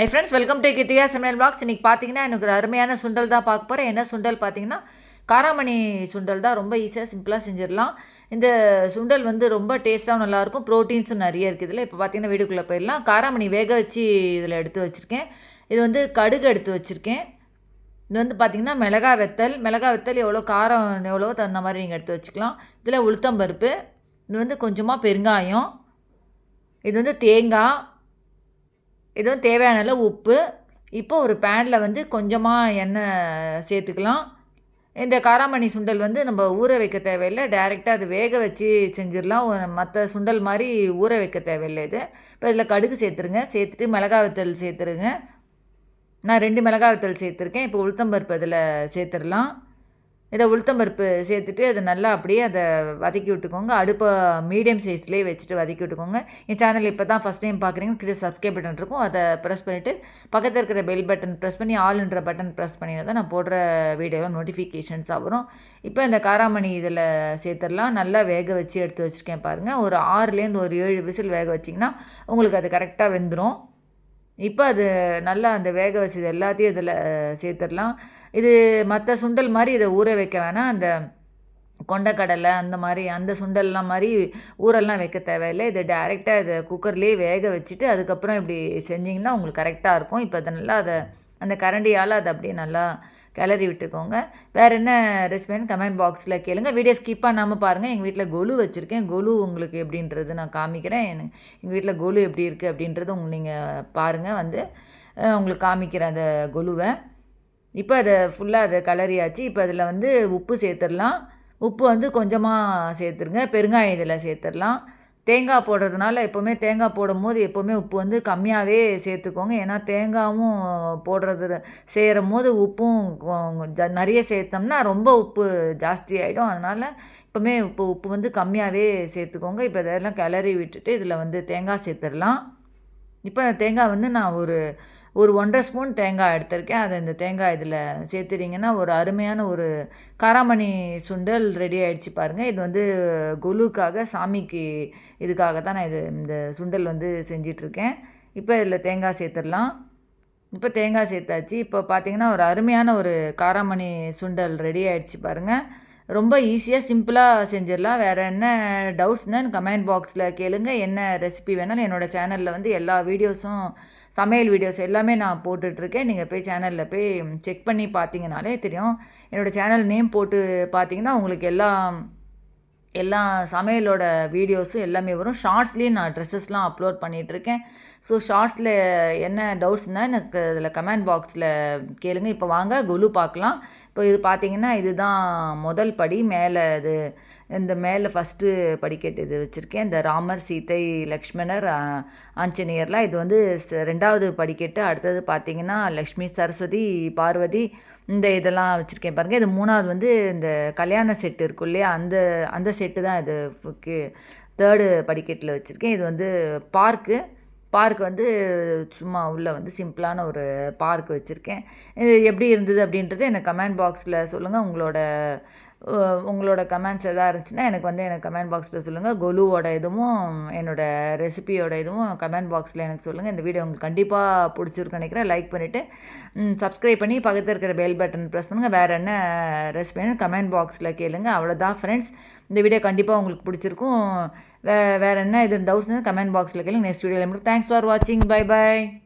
I friends welcome to கிட்டியா சமையல் box இன்றைக்கி பார்த்தீங்கன்னா எனக்கு ஒரு அருமையான சுண்டல் தான் பார்க்க போகிறேன் என்ன சுண்டல் பார்த்தீங்கன்னா காராமணி சுண்டல் தான். ரொம்ப ஈஸியாக சிம்பிளாக செஞ்சிடலாம். இந்த சுண்டல் வந்து ரொம்ப டேஸ்ட்டாகவும் நல்லாயிருக்கும். ப்ரோட்டீன்ஸும் நிறைய இருக்குது இதில் இப்போ பார்த்தீங்கன்னா வீடுக்குள்ளே போயிடலாம். காராமணி வேக வச்சு இதில் எடுத்து வச்சுருக்கேன். இது வந்து கடுகு எடுத்து வச்சுருக்கேன். இது வந்து பார்த்திங்கன்னா மிளகா வெத்தல். மிளகா வெத்தல் எவ்வளோ காரம் எவ்வளோ தகுந்த மாதிரி நீங்கள் எடுத்து வச்சுக்கலாம். இதில் உளுத்தம்பருப்பு இது வந்து கொஞ்சமாக பெருங்காயம். இது வந்து தேங்காய். எதுவும் தேவையான அளவு உப்பு. இப்போ ஒரு பேனில் வந்து கொஞ்சமாக எண்ணெய் சேர்த்துக்கலாம். இந்த காராமணி சுண்டல் வந்து நம்ம ஊற வைக்க தேவையில்லை. டைரெக்டாக அது வேக வச்சு செஞ்சிடலாம். மற்ற சுண்டல் மாதிரி ஊற வைக்க தேவையில்லை இது. இப்போ இதில் கடுகு சேர்த்துருங்க. சேர்த்துட்டு மிளகா வத்தல் சேர்த்துருங்க. நான் ரெண்டு மிளகா வத்தல் சேர்த்துருக்கேன். இப்போ உளுத்தம்பருப்பு அதில் சேர்த்துடலாம். இதை உளுத்தம்பருப்பு சேர்த்துட்டு அதை நல்லா அப்படியே அதை வதக்கி விட்டுக்கோங்க. அடுப்பை மீடியம் சைஸ்லேயே வச்சுட்டு வதக்கி விட்டுக்கோங்க. என் சேனல் இப்போ தான் ஃபஸ்ட் டைம் பார்க்குறீங்க கிட்ட சப்ஸ்கிரைப் பட்டன் இருக்கும். அதை ப்ரெஸ் பண்ணிவிட்டு பக்கத்தில் இருக்கிற பெல் பட்டன் ப்ரெஸ் பண்ணி ஆல்ன்ற பட்டன் ப்ரெஸ் பண்ணி தான் நான் போடுற வீடியோவில் நோட்டிஃபிகேஷன்ஸாக வரும். இப்போ இந்த காராமணி இதில் சேர்த்துடலாம். நல்லா வேக வச்சு எடுத்து வச்சுருக்கேன் பாருங்கள் ஒரு ஆறுலேருந்து ஒரு ஏழு விசில் வேக வச்சிங்கன்னா உங்களுக்கு அது கரெக்டாக வெந்துடும் இப்போ அது நல்லா அந்த வேக வச்சது எல்லாத்தையும் இதில் சேர்த்துடலாம். இது மற்ற சுண்டல் மாதிரி இதை ஊற வைக்க வேணாம். அந்த கொண்டக்கடலை அந்த மாதிரி அந்த சுண்டல்லாம் மாதிரி ஊரெல்லாம் வைக்க தேவையில்லை. இதை டேரெக்டாக இதை குக்கர்லேயே வேக வச்சுட்டு அதுக்கப்புறம் இப்படி செஞ்சிங்கன்னா உங்களுக்கு கரெக்டாக இருக்கும். இப்போ அதை நல்லா அதை அந்த கரண்டியால் அதை அப்படியே நல்லா கிளறி விட்டுக்கோங்க. வேறு என்ன ரெசிபின்னு கமெண்ட் பாக்ஸில் கேளுங்க. வீடியோ ஸ்கிப் பண்ணாமல் பாருங்கள் எங்கள் வீட்டில் கொலு வச்சுருக்கேன். கொலு உங்களுக்கு எப்படின்றது நான் காமிக்கிறேன். எங்கள் வீட்டில் கொலு எப்படி இருக்குது அப்படின்றது உங்களுக்கு நீங்கள் பாருங்கள் வந்து உங்களுக்கு காமிக்கிறேன் அந்த கொலுவை. இப்போ அதை ஃபுல்லாக அதை கலரியாச்சு இப்போ அதில் வந்து உப்பு சேர்த்துடலாம். உப்பு வந்து கொஞ்சமாக சேர்த்துருங்க. பெருங்காயம் இதில் சேர்த்துடலாம். தேங்காய் போடுறதுனால எப்போவுமே தேங்காய் போடும் போது எப்போவுமே உப்பு வந்து கம்மியாகவே சேர்த்துக்கோங்க. ஏன்னா தேங்காயும் போடுறது செய்கிற போது உப்பும் நிறைய சேர்த்தோம்னா ரொம்ப உப்பு ஜாஸ்தி ஆகிடும் அதனால் எப்போவுமே உப்பு உப்பு வந்து கம்மியாகவே சேர்த்துக்கோங்க. இப்போ இதெல்லாம் கிளறி விட்டுட்டு இதில் வந்து தேங்காய் சேர்த்துடலாம். இப்போ தேங்காய் வந்து நான் ஒரு ஒரு ஒன்றரை ஸ்பூன் தேங்காய் எடுத்திருக்கேன். அதை இந்த தேங்காய் இதில் சேர்த்துட்டிங்கன்னா ஒரு அருமையான ஒரு காராமணி சுண்டல் ரெடி ஆகிடுச்சு பாருங்கள் இது வந்து குலுக்காக சாமிக்கு இதுக்காக தான் நான் இது இந்த சுண்டல் வந்து செஞ்சிட்ருக்கேன். இப்போ இதில் தேங்காய் சேர்த்துடலாம். இப்போ தேங்காய் சேர்த்தாச்சு. இப்போ பார்த்திங்கன்னா ஒரு அருமையான ஒரு காராமணி சுண்டல் ரெடி ஆகிடுச்சு பாருங்கள் ரொம்ப ஈஸியாக சிம்பிளாக செஞ்சிடலாம். வேறு என்ன டவுட்ஸ்னால் கமெண்ட் பாக்ஸில் கேளுங்க. என்ன ரெசிபி வேணாலும் என்னோடய சேனலில் வந்து எல்லா வீடியோஸும் சமையல் வீடியோஸ் எல்லாமே நான் போட்டுட்ருக்கேன். நீங்கள் போய் சேனலில் போய் செக் பண்ணி பார்த்தீங்கனாலே தெரியும். என்னோடய சேனல் நேம் போட்டு பார்த்தீங்கன்னா உங்களுக்கு எல்லாம் எல்லா சமையலோட வீடியோஸும் எல்லாமே வரும். ஷார்ட்ஸ்லேயும் நான் ட்ரெஸ்ஸஸ்லாம் அப்லோட் பண்ணிகிட்ருக்கேன் ஸோ ஷார்ட்ஸில் என்ன டவுட்ஸ்னால் எனக்கு இதில் கமெண்ட் பாக்ஸில் கேளுங்க. இப்போ வாங்க குலு பார்க்கலாம். இப்போ இது பார்த்தீங்கன்னா இதுதான் முதல் படி. மேலே இது இந்த மேலே ஃபஸ்ட்டு படிக்கட்டு இது வச்சுருக்கேன். இந்த ராமர் சீத்தை லக்ஷ்மணர் ஆஞ்சநேயர்லாம். இது வந்து ரெண்டாவது படிக்கட்டு. அடுத்தது பார்த்தீங்கன்னா லக்ஷ்மி சரஸ்வதி பார்வதி இந்த இதெல்லாம் வச்சுருக்கேன் பாருங்கள் இது மூணாவது வந்து இந்த கல்யாண செட்டு இருக்கும் இல்லையா? அந்த அந்த செட்டு தான் இது தேர்டு படிக்கட்டில் வச்சுருக்கேன். இது வந்து பார்க்கு பார்க் வந்து சும்மா உள்ளே வந்து சிம்பிளான ஒரு பார்க் வச்சுருக்கேன். இது எப்படி இருந்தது அப்படின்றது எனக்கு கமெண்ட் பாக்ஸில் சொல்லுங்கள் உங்களோட உங்களோட கமெண்ட்ஸ் எதாவது இருந்துச்சுன்னா எனக்கு வந்து எனக்கு கமெண்ட் பாக்ஸில் சொல்லுங்கள் கொலுவோட இதுவும் என்னோடய ரெசிபியோட இதுவும் கமெண்ட் பாக்ஸில் எனக்கு சொல்லுங்கள் இந்த வீடியோ உங்களுக்கு கண்டிப்பாக பிடிச்சிருக்குன்னு நினைக்கிறேன். லைக் பண்ணிவிட்டு சப்ஸ்கிரைப் பண்ணி பக்கத்தில் இருக்கிற பெல் பட்டன் ப்ரெஸ் பண்ணுங்கள் வேறு என்ன ரெசிபின்னு கமெண்ட் பாக்ஸில் கேளுங்க. அவ்வளோதான் ஃப்ரெண்ட்ஸ் இந்த வீடியோ கண்டிப்பாக உங்களுக்கு பிடிச்சிருக்கும். வே வேறு என்ன இது டவுட்ஸ் கமெண்ட் பாக்ஸில் கேளுங்க. நெக்ஸ்ட் வீடியோவில் தேங்க்ஸ் ஃபார் வாட்சிங் பை பாய்